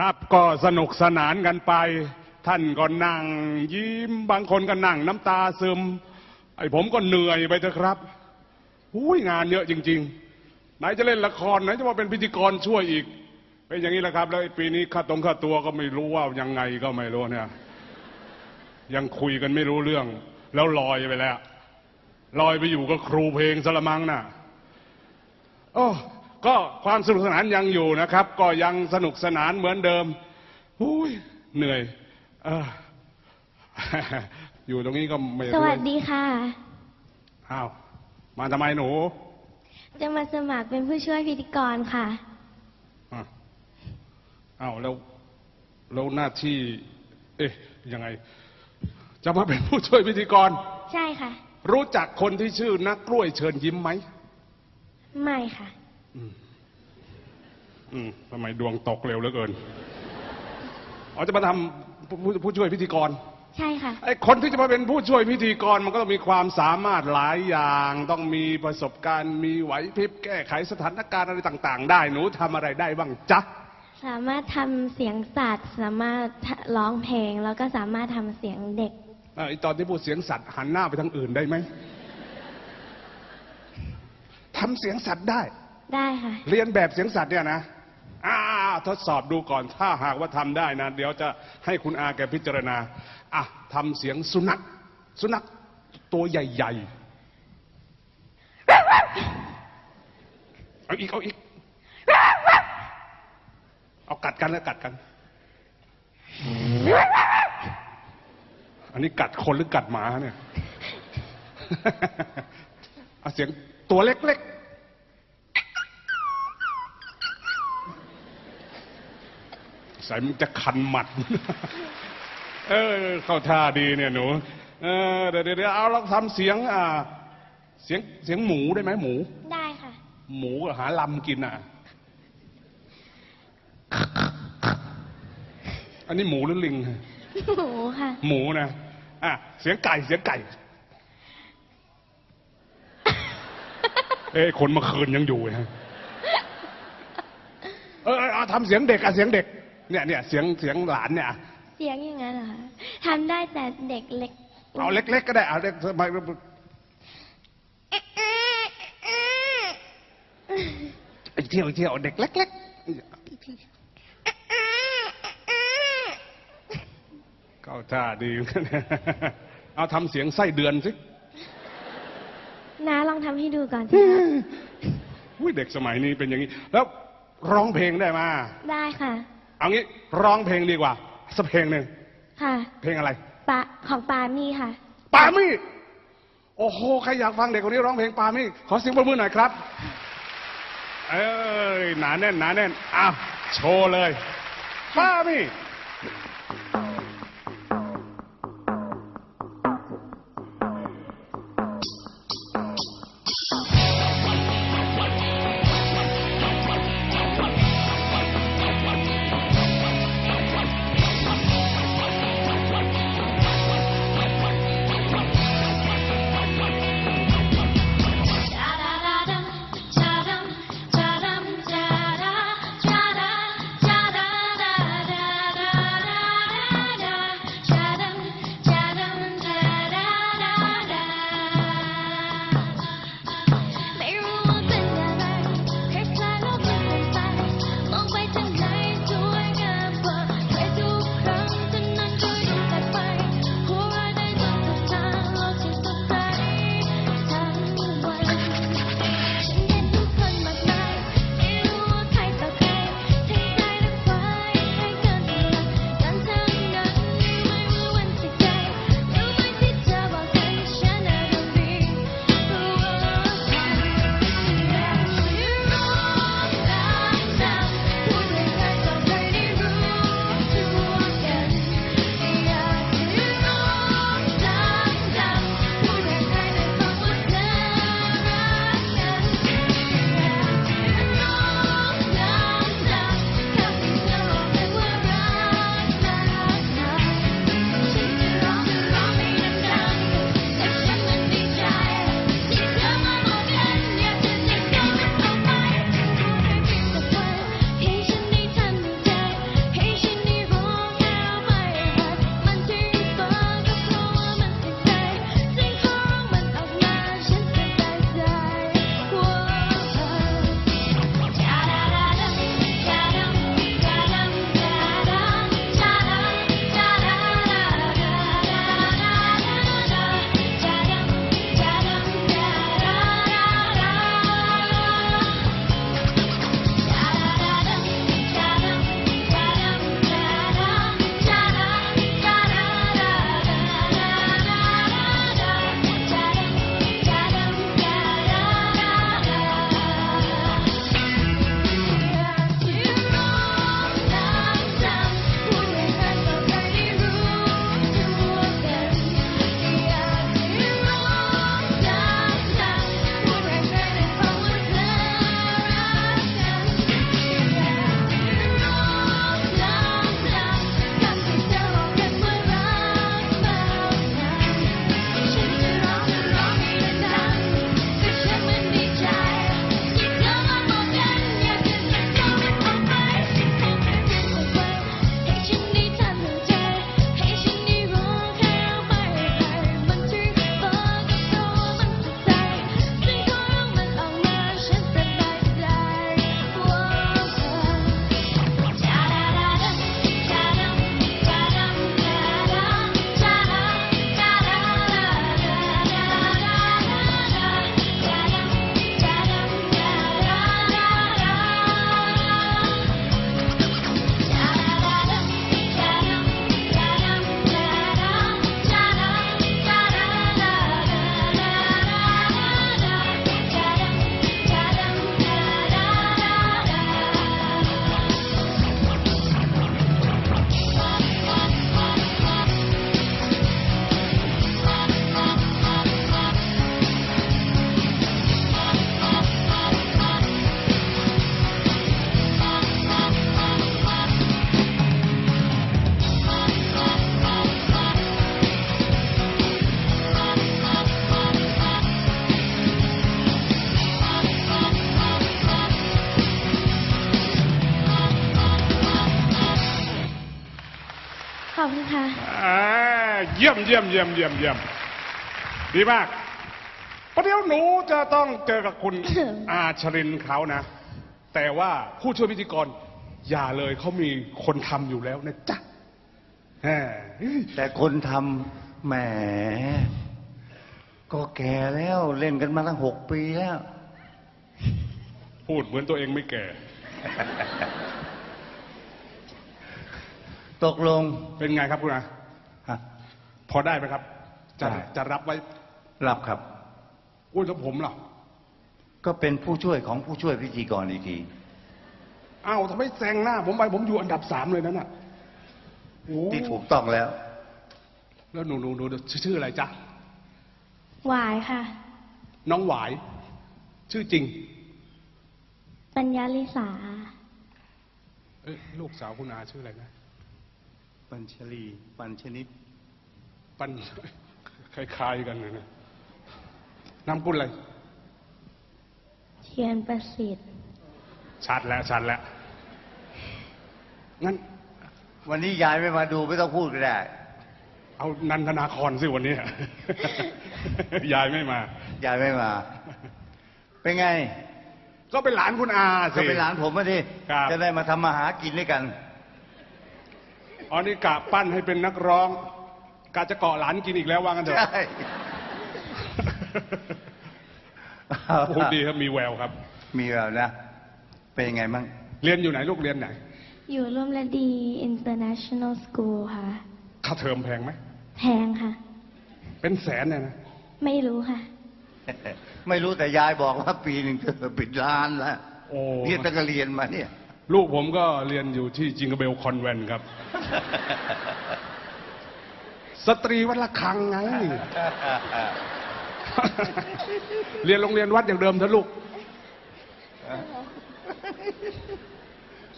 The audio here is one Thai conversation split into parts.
ครับก็สนุกสนานกันไป ท่านก็นั่งยิ้มบางคนก็นั่งน้ำตาซึม ไอ้ผมก็เหนื่อยไปเถอะครับอุ้ยงานเยอะจริง ๆ ไหนจะเล่นละครไหนจะมาเป็นพิธีกรช่วยอีก เป็นอย่างนี้แหละครับ แล้วปีนี้ค่าตรงค่าตัวก็ไม่รู้ว่ายังไงก็ไม่รู้เนี่ย ยังคุยกันไม่รู้เรื่อง แล้วลอยไปแล้วลอยไปอยู่กับครูเพลงสละมังน่ะโอ้ ก็ความสนุกสนานยังอยู่นะครับ ก็ยังสนุกสนานเหมือนเดิมอุ้ยเหนื่อยเอออยู่ตรงนี้ก็ไม่สรู้วัสดีค่ะ อ้าว มาทำไมหนู จะมาสมัครเป็นผู้ช่วยพิธีกรค่ะอะ อ้าวแล้วแล้วหน้าที่ เอ๊ะยังไง จะมาเป็นผู้ช่วยพิธีกร ใช่ค่ะ รู้จักคนที่ชื่อนักกล้วยเชิญยิ้มไหม ไม่ค่ะ อืมทำไมดวงตกเร็วเหลือเกิน อ๋อจะมาทำผู้ผู้ผู้ช่วยพิธีกร ใช่ค่ะ ไอ้คนที่จะมาเป็นผู้ช่วยพิธีกรมันก็ต้องมีความสามารถหลายอย่าง ต้องมีประสบการณ์มีไหวพริบแก้ไขสถานการณ์อะไรต่าง ๆ ได้หนูทำอะไรได้บ้างจ๊ะ สามารถทำเสียงสัตว์ สามารถร้องเพลง แล้วก็สามารถทำเสียงเด็ก เอ่อไอ้ตอนที่พูดเสียงสัตว์หันหน้าไปทางอื่นได้ไหมทำเสียงสัตว์ได้ ได้ค่ะ เรียนแบบเสียงสัตว์เนี่ยนะอ่าทดสอบดูก่อน ถ้าหากว่าทำได้นะ เดี๋ยวจะให้คุณอาแกพิจารณา อะทำเสียงสุนัข สุนัขตัวใหญ่ๆ เอาอีก เอาอีก เอากัดกันแล้วกัดกัน อันนี้กัดคนหรือกัดหมาเนี่ย เอาเสียงตัวเล็กๆ ใส่มันจะคันหมัด เออ เข้าท่าดีเนี่ยหนู เออเดี๋ยวเดี๋ยวเดี๋ยวเอาเราทำเสียงอ่า เสียงเสียงหมูได้ไหมหมู ได้ค่ะ หมูก็หาลำกินอะ อันนี้หมูหรือลิงหมูค่ะ หมูนะ อะ เสียงไก่เสียงไก่ เอ้ยคนเมื่อคืนยังอยู่นะเออเออเอาทำเสียงเด็กอะเสียงเด็ก เนี่ยเนี่ยเสียงเสียงหลานเนี่ยอะเสียงอย่างนั้นเหรอคะทำได้แต่เด็กเล็กเอาเล็ก ๆ ก็ได้เอาเล็กทำไมอีกเที่ยวอีกเที่ยวเด็กเล็กๆเข้าท่าดีเหมือนกันเอาทำเสียงไส้เดือนสิน้าลองทำให้ดูก่อนสิคะอุ้ยเด็กสมัยนี้เป็นอย่างนี้ แล้วร้องเพลงได้มา ได้ค่ะ เอางี้ร้องเพลงดีกว่าสักเพลงหนึ่งค่ะเพลงอะไรปะของปามี่ค่ะ ปามี่โอ้โหใครอยากฟังเด็กคนนี้ร้องเพลงปามี่ขอเสียงปรบมือหน่อยครับ เอ้ยหนาแน่นหนาแน่นอ้าวโชว์เลยปามี่ อบคุณค่ะอ่าเยี่ยมเยี่ยมเยี่ยมเยี่ยมเยี่ยมดีมากประเดี๋ยวหนูจะต้องเจอกับคุณ อาชรินเขานะ แต่ว่าผู้ช่วยพิธีกร อย่าเลยเขามีคนทำอยู่แล้วนะจ๊ะแหมแต่คนทำแหม ก็แก่แล้วเล่นกันมาตั้งหกปีแล้ว พูดเหมือนตัวเองไม่แก่ ตกลง เป็นไงครับคุณอาฮะพอได้ไหมครับ จะได้ จะรับไว้รับครับ อุ้ยแล้วผมล่ะก็เป็นผู้ช่วยของผู้ช่วยพิธีกรอีกทีอ้าวทำไมแซงหน้า ผมไปผมอยู่อันดับสามเลยนั่นน่ะโอ้ที่ถูกต้องแล้ว แล้วหนูหนูหนูชื่ออะไรจ๊ะหวายค่ะ น้องหวาย ชื่อจริง ปัญญาลิสาเอ้ยลูกสาวคุณอาชื่ออะไรนะ ปัญชลีปัญชนิด ปันคล้ายๆกันเลยนะนามกุลอะไร เทียนประสิทธิ์ ชัดแล้วชัดแล้ว งั้น วันนี้ยายไม่มาดูไม่ต้องพูดก็ได้ เอานันทนาคอนสิวันนี้ ยายไม่มา ยายไม่มา เป็นไง ก็เป็นหลานคุณอาสิ ก็เป็นหลานผมมาดิครับจะได้มาทำมาหากินด้วยกัน อ๋อนี่กะปั้นให้เป็นนักร้องกะจะเกาะหลานกินอีกแล้วว่างันเถอะ ใช่ พูดดีครับมีแววครับ มีแล้วนะ เป็นยังไงมั่งเรียนอยู่ไหนลูกเรียนไหนอยู่ร่วมระดี International School ค่ะ ค่าเทอมแพงไหมแพงค่ะ เป็นแสนเนี่ยนะไม่รู้ค่ะ ไม่รู้แต่ยายบอกว่าปีหนึ่งเธอปิดร้านแล้วโอ้ เนี่ยตั้งแต่เรียนมาเนี่ย ลูกผมก็เรียนอยู่ที่จิงเบลคอนแวนต์ครับ สตรีวัดละคังไง เรียนโรงเรียนวัดอย่างเดิมเถอะลูก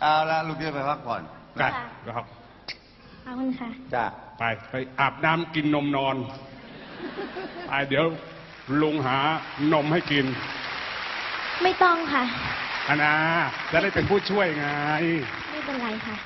เอาละลูกเดี๋ยวไปพักผ่อนกันครับ ขอบคุณค่ะ จ้าไปไปอาบน้ำกินนมนอน ไปเดี๋ยวลุงหานมให้กิน ไม่ต้องค่ะอานาจะได้เป็นผู้ช่วยไง ไม่เป็นไรค่ะ